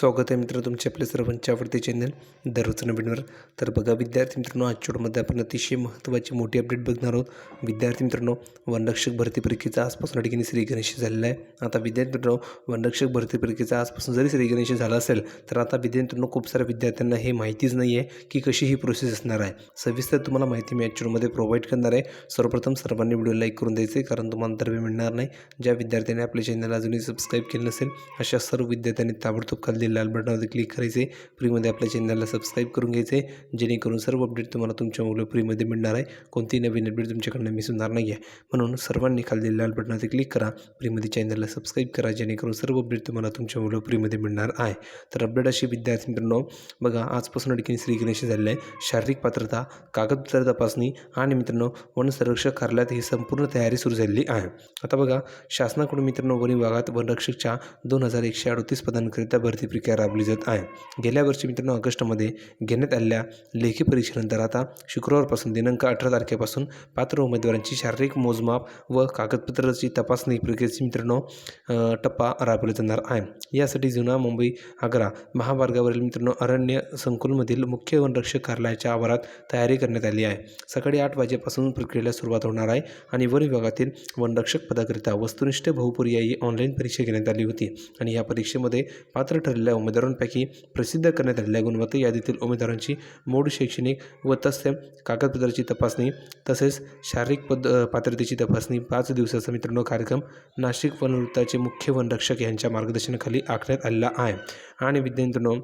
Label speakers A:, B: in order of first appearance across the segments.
A: स्वागत आहे मित्र तुमचे आपले सर्वांच्या आवडते चॅनल दररोज नवीनवर तर बघा विद्यार्थी मित्रांनो आजच्यामध्ये आपण अतिशय महत्त्वाची मोठी अपडेट बघणार आहोत. विद्यार्थी मित्रांनो वनरक्षक भरती परीक्षेचा आजपासून या ठिकाणी श्रीगणेश झालेला आहे. आता विद्यार्थी मित्रांनो वनरक्षक भरती परीक्षेचा आजपासून जरी श्रीगणेश झाला असेल तर आता विद्यार्थी मित्रांनो खूप साऱ्या विद्यार्थ्यांना हे माहितीच नाही आहे की कशी ही प्रोसेस असणार आहे. सविस्तर तुम्हाला माहिती मी ॲक्च्युअलमध्ये प्रोव्हाइड करणार आहे. सर्वप्रथम सर्वांनी व्हिडिओ लाईक करून द्यायचे कारण तुम्हाला तर मिळणार नाही. ज्या विद्यार्थ्यांनी आपल्या चॅनल अजूनही सबस्क्राईब केलं नसेल अशा सर्व विद्यार्थ्यांनी ताबडतोब खाली लाल बटनावरती क्लिक करायचे. फ्रीमध्ये आपल्या चॅनलला सबस्क्राईब करून घ्यायचे. जेणेकरून सर्व अपडेट तुम्हाला तुमच्या मुलं फ्रीमध्ये मिळणार आहे. कोणतीही नवीन अपडेट तुमच्याकडनं मिस होणार नाही आहे म्हणून सर्वांनी खाली लाल बटनावरती क्लिक करा. फ्रीमध्ये चॅनलला सबस्क्राईब करा. जेणेकरून सर्व अपडेट तुम्हाला तुमच्या मुलं फ्रीमध्ये मिळणार आहे. तर अपडेट अशी विद्यार्थी मित्रांनो बघा आजपासून ठिकाणी श्री गणेश झालेलं आहे. शारीरिक पात्रता कागदपत्र तपासणी आणि मित्रांनो वन संरक्षक कार्यालयात ही संपूर्ण तयारी सुरू झालेली आहे. आता बघा शासनाकडून मित्रांनो वन विभागात वनरक्षकच्या दोन हजार एकशे अडतीस पदांकरिता भरती प्रक्रिया राबवली जात आहे. गेल्या वर्षी मित्रांनो ऑगस्टमध्ये घेण्यात आलेल्या लेखी परीक्षेनंतर आता शुक्रवारपासून दिनांक अठरा तारखेपासून पात्र उमेदवारांची शारीरिक मोजमाप व कागदपत्राची तपासणी प्रक्रियेची मित्रांनो टप्पा राबवला जाणार आहे. यासाठी जुना मुंबई आग्रा महामार्गावरील मित्रांनो अरण्य संकुलमधील मुख्य वनरक्षक कार्यालयाच्या आवारात तयारी करण्यात आली आहे. सकाळी आठ वाजेपासून प्रक्रियेला सुरुवात होणार आहे आणि वन विभागातील वनरक्षक पदाकरिता वस्तुनिष्ठ बहुपर्यायी ऑनलाईन परीक्षा घेण्यात आली होती आणि या परीक्षेमध्ये पात्र ठरलेल्या उमेदवारांपैकी प्रसिद्ध करण्यात आलेल्या गुणवत्ता यादीतील उमेदवारांची मूळ शैक्षणिक व तस्य कागदपत्राची तपासणी तसेच शारीरिक पद पात्रतेची तपासणी पाच दिवसाचा मित्रांनो कार्यक्रम नाशिक वनवृत्ताचे मुख्य वनरक्षक यांच्या मार्गदर्शनाखाली आखण्यात आलेला आहे. आणि विद्यार्थ्यांनो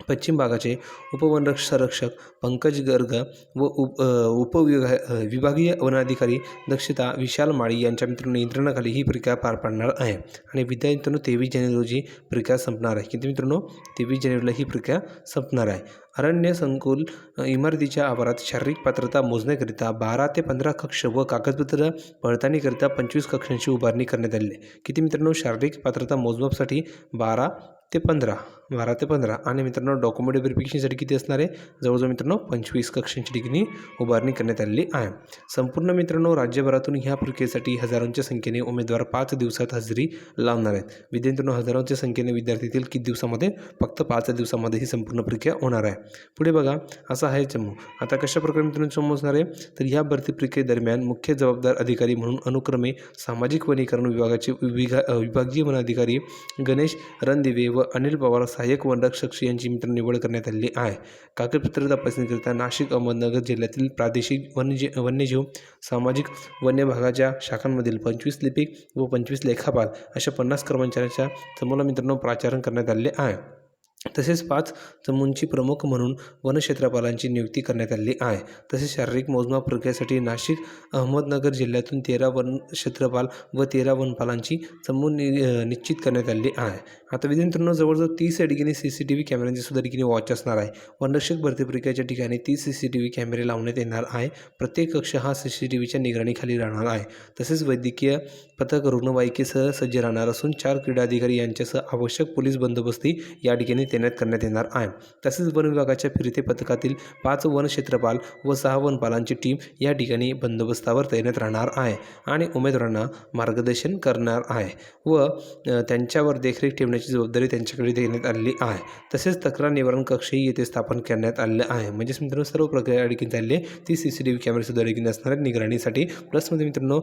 A: पश्चिम भागाचे उपवनरक्ष संरक्षक पंकज गर्ग व उप उपविभा विभागीय वनाधिकारी दक्षता विशाल माळी यांच्या मित्र नियंत्रणाखाली ही प्रक्रिया पार पाडणार आहे. आणि विद्यार्थ्यांनो तेवीस जानेवारी रोजी प्रक्रिया संपणार आहे. किती मित्रांनो तेवीस जानेवारीला ही प्रक्रिया संपणार आहे. अरण्य संकुल इमारतीच्या आवारात शारीरिक पात्रता मोजण्याकरिता बारा ते पंधरा कक्ष व कागदपत्र पडताळणीकरिता पंचवीस कक्षांची उभारणी करण्यात आली आहे. किती मित्रांनो शारीरिक पात्रता मोजमापसाठी बारा ते पंधरा बारा ते पंधरा. आणि मित्रांनो डॉक्युमेंट व्हेरिफिकेशनसाठी किती असणार आहे? जवळजवळ मित्रांनो पंचवीस कक्षांची ठिकाणी उभारणी करण्यात आलेली आहे. संपूर्ण मित्रांनो राज्यभरातून ह्या प्रक्रियेसाठी हजारोंच्या संख्येने उमेदवार पाच दिवसात हजेरी लावणार आहेत. विद्यार्थ्यांनो हजारोंच्या संख्येने विद्यार्थी येतील किती दिवसामध्ये? फक्त पाच दिवसामध्ये ही संपूर्ण प्रक्रिया होणार आहे. पुढे बघा असं आहे जम्मू आता कशा प्रकारे मित्रांनो समजणार आहे? तर ह्या भरती प्रक्रियेदरम्यान मुख्य जबाबदार अधिकारी म्हणून अनुक्रमे सामाजिक वनीकरण विभागाचे विभागीय वनाधिकारी गणेश रणदिवे व अनिल पवार सहाय्यक वनरक्षक यांची मित्र निवड करण्यात आलेली आहे. कागदपत्र तपासणीकरिता नाशिक अहमदनगर जिल्ह्यातील प्रादेशिक वन्यजी वन्यजीव सामाजिक वन्य भागाच्या शाखांमधील पंचवीस लिपिक व पंचवीस लेखापाल अशा पन्नास कर्मचाऱ्यांच्या समोर मित्रांनो प्राचारण करण्यात आलेले आहे. तसेच पाच चमूंची प्रमुख म्हणून वनक्षेत्रपालांची नियुक्ती करण्यात आलेली आहे. तसेच शारीरिक मोजमाप प्रक्रियेसाठी नाशिक अहमदनगर जिल्ह्यातून तेरा वन क्षेत्रपाल व तेरा वनपालांची चमू नि निश्चित करण्यात आली आहे. आता विद्यार्थ्यांनो जवळजवळ तीस या ठिकाणी सी सी टी व्ही कॅमेऱ्यांची सुद्धा ठिकाणी वॉच असणार आहे. वनरक्षक भरती प्रक्रियेच्या ठिकाणी तीस सी सी टी व्ही कॅमेरे लावण्यात येणार आहे. प्रत्येक कक्ष हा सी सी टी व्हीच्या निगराणीखाली राहणार आहे. तसेच वैद्यकीय पथक रुग्णवाहिकेसह सज्ज राहणार असून चार क्रीडा अधिकारी यांच्यासह आवश्यक पोलीस बंदोबस्ती या ठिकाणी तैनात करण्यात येणार आहे. तसेच वन विभागाच्या फिरते पथकातील पाच वन क्षेत्रपाल व सहा वनपालांची टीम या ठिकाणी बंदोबस्तावर तैनात राहणार आहे आणि उमेदवारांना मार्गदर्शन करणार आहे व त्यांच्यावर देखरेख ठेवण्याची जबाबदारी त्यांच्याकडे देण्यात आलेली आहे. तसेच तक्रार निवारण कक्षही येथे स्थापन करण्यात आले आहे. म्हणजेच मित्रांनो सर्व प्रक्रिया या ठिकाणी झाली ती सी सी टी व्ही कॅमेरेसुद्धा या ठिकाणी असणार आहेत. निगराणीसाठी प्लसमध्ये मित्रांनो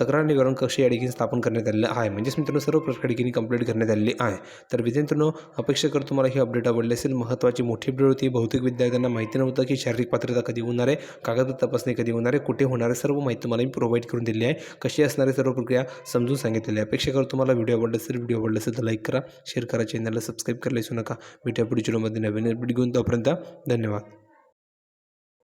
A: तक्रार निवारण कक्ष या स्थापन करण्यात आलेलं आहे. म्हणजेच मित्रांनो सर्व प्रक्रिया ठिकाणी कंप्लीट करण्यात आलेली आहे. तर विद्यार्थ्यांनो अपेक्षा करतो तुम्हाला ही अपडेट आवडली असेल महत्त्वाची मोठी अपडेट होती. बहुतेक विद्यार्थ्यांना माहिती नव्हतं की शारीरिक पात्रता कधी होणार आहे कागदपत्र तपासणी कधी होणार आहे कुठे होणार आहे सर्व माहिती तुम्हाला मी प्रोव्हाइड करून दिली आहे. कशी असणारी सर्व प्रक्रिया समजून सांगितलेली आहे. अपेक्षा करतो तुम्हाला व्हिडिओ आवडला असेल व्हिडिओ आवडला असेल तर लाईक करा शेअर करा चॅनलला सबस्क्राईब करायला विसरू नका. भेटूया पुढच्या व्हिडिओमध्ये नवीन अपडेट घेऊन. तोपर्यंत धन्यवाद.